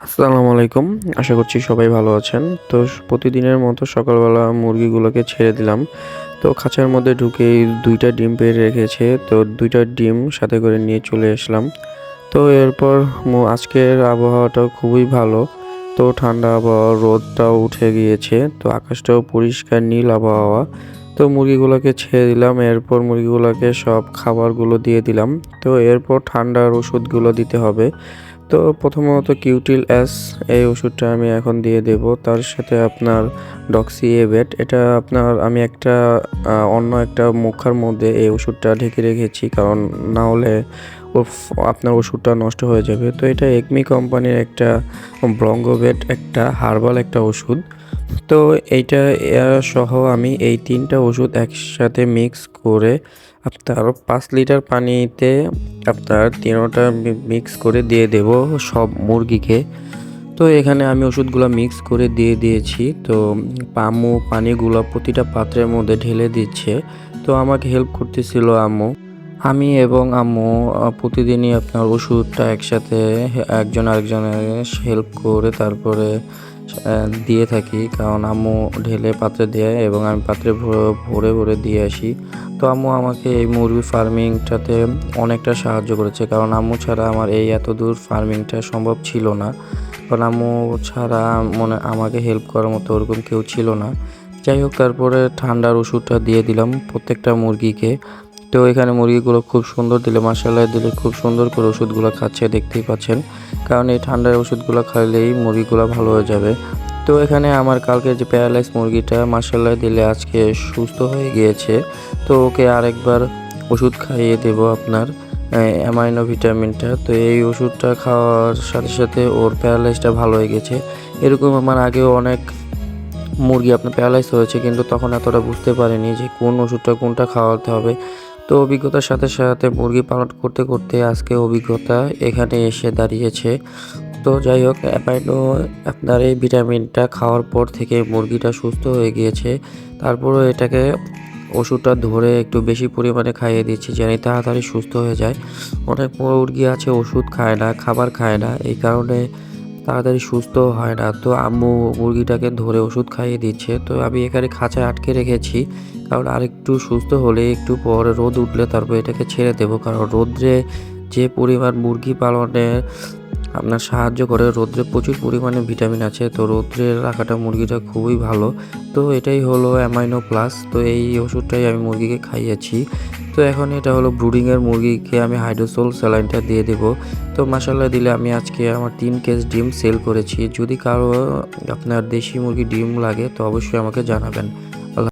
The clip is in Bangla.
আসসালামু আলাইকুম। আশা করছি সবাই ভালো আছেন। তো প্রতিদিনের মতো সকালবেলা মুরগিগুলোকে ছেড়ে দিলাম। তো খাঁচার মধ্যে ঢুকে দুইটা ডিম পেয়ে রেখেছে। তো দুইটা ডিম সাথে করে নিয়ে চলে আসলাম। তো এরপর আজকের আবহাওয়াটাও খুবই ভালো। তো ঠান্ডা আবহাওয়া, রোদটাও উঠে গিয়েছে। তো আকাশটাও পরিষ্কার নীল আবহাওয়া। তো মুরগিগুলোকে ছেড়ে দিলাম। এরপর মুরগিগুলোকে সব খাবারগুলো দিয়ে দিলাম। তো এরপর ঠান্ডার ওষুধগুলো দিতে হবে। তো প্রথমত কিউটিল অ্যাস এই ওষুধটা আমি এখন দিয়ে দেব। তার সাথে আপনার ডক্সি এবেট এটা আপনার আমি একটা অন্য একটা মুখার মধ্যে এই ওষুধটা ঢেকে রেখেছি, কারণ না হলে আপনার ওষুধটা নষ্ট হয়ে যাবে। তো এটা একমি কোম্পানির একটা ব্রঙ্গোবেট একটা হার্বাল একটা ওষুধ। তো এইটা সহ আমি এই তিনটা ওষুধ একসাথে মিক্স করে আপনার পাঁচ লিটার পানিতে আপনার তিনোটা মিক্স করে দিয়ে দেব সব মুরগিকে। তো এখানে আমি ওষুধগুলো মিক্স করে দিয়ে দিয়েছি। তো পামু পানিগুলো প্রতিটা পাত্রের মধ্যে ঢেলে দিচ্ছে। তো আমাকে হেল্প করতেছিল আম্মু। আমি এবং আম্মু প্রতিদিনই আপনার ওষুধটা একসাথে একজন আরেকজনের হেল্প করে তারপরে দিয়ে থাকি। কারণ আম্মু ঢেলে পাত্রে দেয় এবং আমি পাত্রে ভরে ভরে দিয়ে আসি। তো আম্মু আমাকে এই মুরগি ফার্মিংটাতে অনেকটা সাহায্য করেছে। কারণ আম্মু ছাড়া আমার এই এত দূর ফার্মিংটা সম্ভব ছিল না। কারণ আম্মু ছাড়া মনে, আমাকে হেল্প করার মতো ওরকম কেউ ছিল না। যাই হোক, তারপরে ঠান্ডার ওষুধটা দিয়ে দিলাম প্রত্যেকটা মুরগিকে। তো এখানে মুরগিগুলো খুব সুন্দর দিলে মাসাল্লাহ দিলে খুব সুন্দর করে ওষুধগুলো খাচ্ছে, দেখতেই পাচ্ছেন। কারণ এই ঠান্ডার ওষুধগুলো খাইলেই মুরগিগুলো ভালো হয়ে যাবে। তো এখানে আমার কালকে যে প্যারালাইজ মুরগিটা মাসাল্লাহ দিলে আজকে সুস্থ হয়ে গিয়েছে। তো ওকে আরেকবার ওষুধ খাইয়ে দেব আপনার অ্যামাইনো ভিটামিনটা। তো এই ওষুধটা খাওয়ার সাথে সাথে ওর প্যারালাইসটা ভালো হয়ে গেছে। এরকম আমার আগেও অনেক মুরগি আপনার প্যারালাইস হয়েছে, কিন্তু তখন এতটা বুঝতে পারিনি যে কোন ওষুধটা কোনটা খাওয়াতে হবে। তো অভিজ্ঞতার সাথে সাথে মুরগি পালন করতে করতে আজকে অভিজ্ঞতা এখানে এসে দাঁড়িয়েছে। তো যাই হোক অ্যাপাইনো আপনার এই ভিটামিনটা খাওয়ার পর থেকে মুরগিটা সুস্থ হয়ে গিয়েছে। তারপরও এটাকে ওষুধটা ধরে একটু বেশি পরিমাণে খাইয়ে দিচ্ছি যেন তাড়াতাড়ি সুস্থ হয়ে যায়। অনেক মুরগি আছে ওষুধ খায় না, খাবার খায় না। এই কারণে তাড়াতাড়ি সুস্থ হয় না। তো আম্মু মুরগিটাকে ধরে ওষুধ খাইয়ে দিচ্ছে। তো আমি এখানে খাঁচায় আটকে রেখেছি। কারণ আরেকটু সুস্থ হলে একটু পরে রোদ উঠলে তারপর এটাকে ছেড়ে দেবো। কারণ রোদ্রে যে পরিমাণ মুরগি পালনে আপনার সাহায্য করে, রোদ্রে প্রচুর পরিমাণে ভিটামিন আছে। তো রোদ্রে রাখাটা মুরগিটা খুবই ভালো। তো এটাই হলো অ্যামাইনো প্লাস। তো এই ওষুধটাই আমি মুরগিকে খাইয়েছি। তো এখন এটা হলো ব্রুডিংয়ের মুরগিকে আমি হাইড্রোসোল স্যালাইনটা দিয়ে দেব। তো মাসাল্লাহ দিলে আমি আজকে আমার তিন কেস ডিম সেল করেছি। যদি কারও আপনার দেশি মুরগি ডিম লাগে তো অবশ্যই আমাকে জানাবেন।